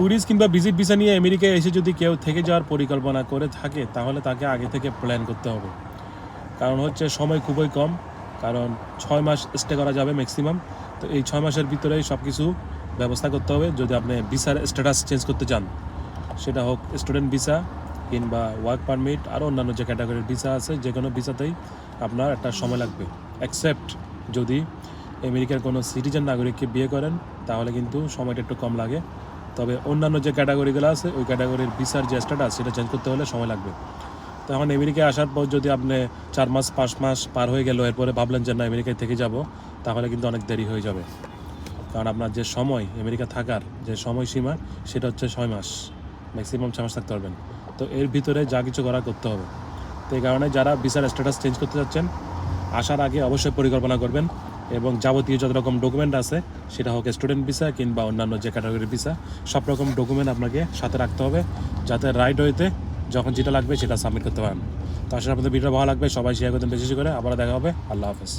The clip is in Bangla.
ট্যুরিস্ট কিংবা ভিজিট ভিসা নিয়ে আমেরিকায় এসে যদি কেউ থেকে যাওয়ার পরিকল্পনা করে থাকে, তাহলে তাকে আগে থেকে প্ল্যান করতে হবে। কারণ হচ্ছে সময় খুবই কম, কারণ ছয় মাস স্টে করা যাবে ম্যাক্সিমাম তো এই ছয় মাসের ভিতরেই সব কিছু ব্যবস্থা করতে হবে, যদি আপনি ভিসার স্ট্যাটাস চেঞ্জ করতে চান। সেটা হোক স্টুডেন্ট ভিসা কিংবা ওয়ার্ক পারমিট আরও অন্যান্য যে ক্যাটাগরির ভিসা আছে যে কোনো ভিসাতেই আপনার একটা সময় লাগবে। অ্যাকসেপ্ট যদি আমেরিকার কোনো সিটিজেন নাগরিককে বিয়ে করেন, তাহলে কিন্তু সময়টা একটু কম লাগে। তবে অন্যান্য যে ক্যাটাগরিগুলো আছে, ওই ক্যাটাগরির ভিসার যে স্ট্যাটাস, সেটা চেঞ্জ করতে হলে সময় লাগবে। তো এখন আমেরিকায় আসার পর যদি আপনি চার মাস, পাঁচ মাস পার হয়ে গেল, এরপরে ভাবলেন যে না, আমেরিকায় থেকে যাব, তাহলে কিন্তু অনেক দেরি হয়ে যাবে। কারণ আপনার যে সময়, আমেরিকা থাকার যে সময়সীমা, সেটা হচ্ছে ছয় মাস। ম্যাক্সিমাম ছয় মাস থাকতে পারবেন। তো এর ভিতরে যা কিছু করা করতে হবে। তো এই কারণে যারা ভিসার স্ট্যাটাস চেঞ্জ করতে যাচ্ছেন, আসার আগে অবশ্যই পরিকল্পনা করবেন। এবং যাবতীয় যত রকম ডকুমেন্ট আছে, সেটা হোক স্টুডেন্ট ভিসা কিংবা অন্যান্য যে ক্যাটাগরির ভিসা সব রকম ডকুমেন্ট আপনাকে সাথে রাখতে হবে যাতে রাইড হইতে যখন যেটা লাগবে সেটা সাবমিট করতে পারেন। তো আসলে আপনাদের ভিডিও ভালো লাগবে। সবাই শেয়ার করতেন বেশি করে। আবার দেখা হবে। আল্লাহ হাফেজ।